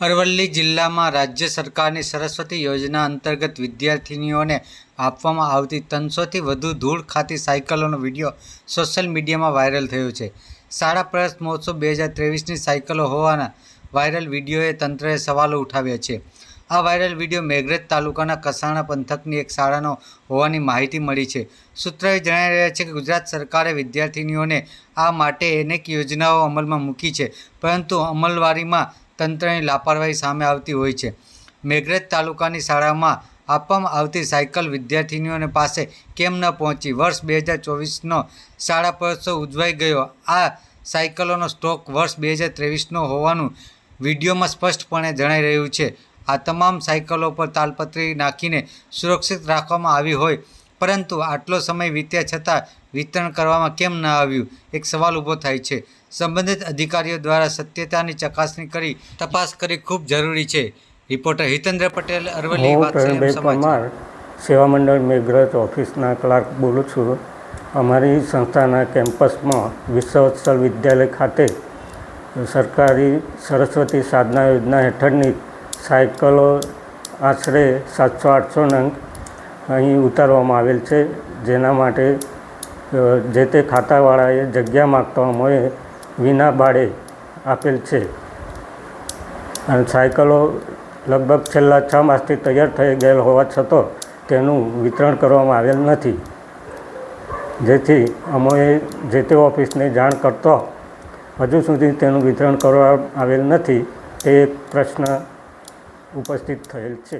અરવલ્લી જિલ્લામાં રાજ્ય સરકારની સરસ્વતી યોજના અંતર્ગત વિદ્યાર્થિનીઓને આપવામાં આવતી ત્રણસોથી વધુ ધૂળ ખાતી સાયકલોનો વીડિયો સોશિયલ મીડિયામાં વાયરલ થયો છે. શાળા પ્રવેશ મહોત્સવ બે હજાર ત્રેવીસની સાયકલો હોવાના વાયરલ વિડીયોએ તંત્રએ સવાલો ઉઠાવ્યા છે. આ વાયરલ વીડિયો મેઘરજ તાલુકાના કસાણા પંથકની એક શાળાનો હોવાની માહિતી મળી છે. સૂત્રોએ જણાવી રહ્યા છે કે ગુજરાત સરકારે વિદ્યાર્થિનીઓને આ માટે અનેક યોજનાઓ અમલમાં મૂકી છે, પરંતુ અમલવારીમાં તંત્રની લાપરવાહી સામે આવતી હોય છે. મેઘરજ તાલુકાની શાળામાં આપવામાં આવતી સાયકલ વિદ્યાર્થિનીઓને પાસે કેમ ન પહોંચી વર્ષ બે હજાર ચોવીસનો શાળા પ્રવેશોત્સવ ઉજવાઈ ગયો. આ સાયકલોનો સ્ટોક વર્ષ બે હજાર ત્રેવીસનો હોવાનું વિડીયોમાં સ્પષ્ટપણે જણાઈ રહ્યું છે. આ તમામ સાયકલો પર તાલપત્રી નાખીને સુરક્ષિત રાખવામાં આવી હોય પરંતુ આટલો સમય વીત્યા છતાં વિતરણ કરવામાં કેમ ન આવ્યું? એક સવાલ ઊભો થાય છે. સંબંધિત અધિકારીઓ દ્વારા સત્યતાની ચકાસણી કરી તપાસ કરી ખૂબ જરૂરી છે. રિપોર્ટર હિતેન્દ્ર પટેલ અરવલ્લી સમાચાર. સેવા મંડળ મેઘરજ ઓફિસના ક્લાર્ક બોલું છું. અમારી સંસ્થાના કેમ્પસમાં વિશ્વવત્સલ વિદ્યાલય ખાતે સરકારી સરસ્વતી સાધના યોજના હેઠળની સાયકલો આશરે સાતસો આઠસો નંગ અહીં ઉતારવામાં આવેલ છે. જેના માટે જે તે ખાતાવાળાએ જગ્યા માગતા અમોએ વિના ભાડે આપેલ છે. અને સાયકલો લગભગ છેલ્લા છ માસથી તૈયાર થઈ ગયેલ હોવા છતાં તેનું વિતરણ કરવામાં આવેલ નથી. જેથી અમોએ જે તે ઓફિસને જાણ કરતો હજુ સુધી તેનું વિતરણ કરવામાં આવેલ નથી, તે એક પ્રશ્ન ઉપસ્થિત થયેલ છે.